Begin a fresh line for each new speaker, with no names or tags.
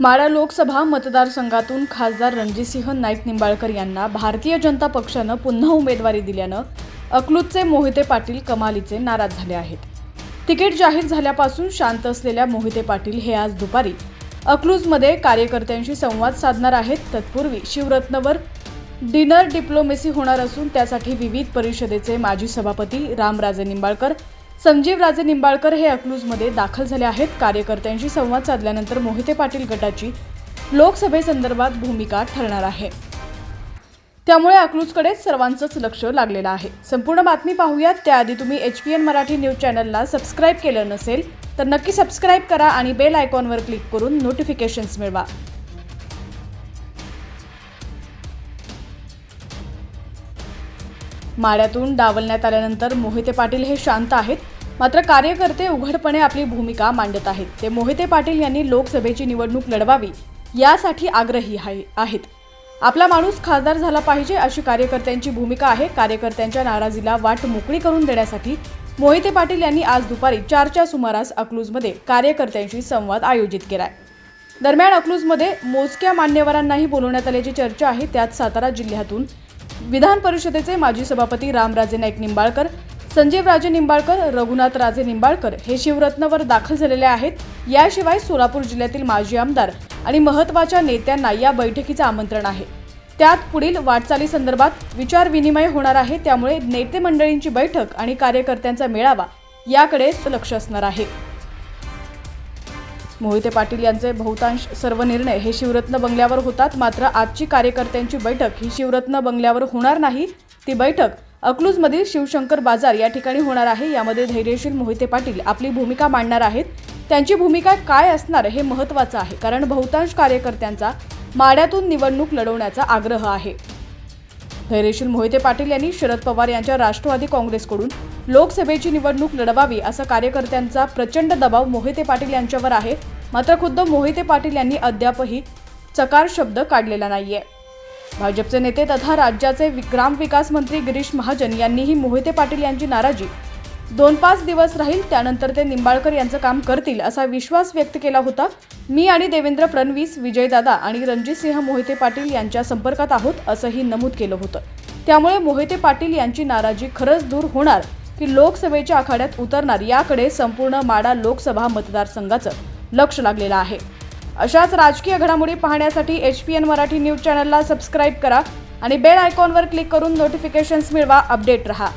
माढा लोकसभा मतदारसंघातून खासदार रणजितसिंह नाईक निंबाळकर यांना भारतीय जनता पक्षानं पुन्हा उमेदवारी दिल्यानं अकलूजचे मोहिते पाटील कमालीचे नाराज झाले आहेत. तिकीट जाहीर झाल्यापासून शांत असलेल्या मोहिते पाटील हे आज दुपारी अकलूजमध्ये कार्यकर्त्यांशी संवाद साधणार आहेत. तत्पूर्वी शिवरत्नवर डिनर डिप्लोमेसी होणार असून त्यासाठी विविध परिषदेचे माजी सभापती रामराजे निंबाळकर संजीव राजे निंबाळकर हे अकलूजमध्ये दाखल झाले आहेत. कार्यकर्त्यांशी संवाद साधल्यानंतर मोहिते पाटील गटाची लोकसभेसंदर्भात भूमिका ठरणार आहे. त्यामुळे अकलूजकडेच सर्वांचंच लक्ष लागलेलं आहे. संपूर्ण बातमी पाहूयात. त्याआधी तुम्ही H P N Marathi news चॅनलला सबस्क्राईब केलं नसेल तर नक्की सबस्क्राईब करा आणि बेल आयकॉनवर क्लिक करून नोटिफिकेशन्स मिळवा. माड्यातून डावलण्यात आल्यानंतर मोहिते पाटील हे शांत आहेत. मात्र कार्यकर्ते उघडपणे आपली भूमिका मांडत आहेत. ते मोहिते पाटील यांनी लोकसभेची निवडणूक लढवावी यासाठी आग्रही आहे- आहेत. आपला माणूस खासदार झाला पाहिजे अशी कार्यकर्त्यांची भूमिका आहे. कार्यकर्त्यांच्या नाराजीला वाट मोकळी करून देण्यासाठी मोहिते पाटील यांनी आज दुपारी चारच्या सुमारास अकलूजमध्ये कार्यकर्त्यांशी संवाद आयोजित केलाय. दरम्यान अकलूजमध्ये मोजक्या मान्यवरांनाही बोलवण्यात आल्याची चर्चा आहे. त्यात सातारा जिल्ह्यातून विधान परिषदेचे माजी सभापती रामराजे नाईक निंबाळकर संजीव राजे निंबाळकर रघुनाथ राजे निंबाळकर हे शिवरत्नवर दाखल झालेले आहेत. याशिवाय सोलापूर जिल्ह्यातील माजी आमदार आणि महत्त्वाच्या नेत्यांना या बैठकीचं आमंत्रण आहे. त्यात पुढील वाटचालीसंदर्भात विचारविनिमय होणार आहे. त्यामुळे नेते मंडळींची बैठक आणि कार्यकर्त्यांचा मेळावा याकडे लक्ष असणार आहे. मोहिते पाटील यांचे बहुतांश सर्व निर्णय हे शिवरत्न बंगल्यावर होतात. मात्र आजची कार्यकर्त्यांची बैठक ही शिवरत्न बंगल्यावर होणार नाही. ती बैठक अकलूजमधील शिवशंकर बाजार या ठिकाणी होणार आहे. यामध्ये धैर्यशील मोहिते पाटील आपली भूमिका मांडणार आहेत. त्यांची भूमिका काय असणार हे महत्त्वाचं आहे कारण बहुतांश कार्यकर्त्यांचा माड्यातून निवडणूक लढवण्याचा आग्रह आहे. धैर्यशील मोहिते पाटील यांनी शरद पवार यांच्या राष्ट्रवादी काँग्रेसकडून लोकसभेची निवडणूक लढवावी असा कार्यकर्त्यांचा प्रचंड दबाव मोहिते पाटील यांच्यावर आहे. मात्र खुद्द मोहिते पाटील यांनी अद्यापही चकार शब्द काढलेला नाहीये. भाजपचे नेते तथा राज्याचे वि- ग्रामविकास मंत्री गिरीश महाजन यांनीही मोहिते पाटील यांची नाराजी दोन पाच दिवस राहील त्यानंतर ते निंबाळकर यांचं काम करतील असा विश्वास व्यक्त केला होता. मी आणि देवेंद्र फडणवीस विजयदादा आणि रणजितसिंह मोहिते पाटील यांच्या संपर्कात आहोत असंही नमूद केलं होतं. त्यामुळे मोहिते पाटील यांची नाराजी खरंच दूर होणार की लोकसभेच्या आखाड्यात उतरणार याकडे संपूर्ण माडा लोकसभा मतदारसंघाचं लक्ष लागलेलं आहे. अशाच राजकीय घडामोडी पाहण्यासाठी H P N Marathi news चॅनलला सबस्क्राईब करा आणि बेल आयकॉनवर क्लिक करून नोटिफिकेशन्स मिळवा अपडेट रहा.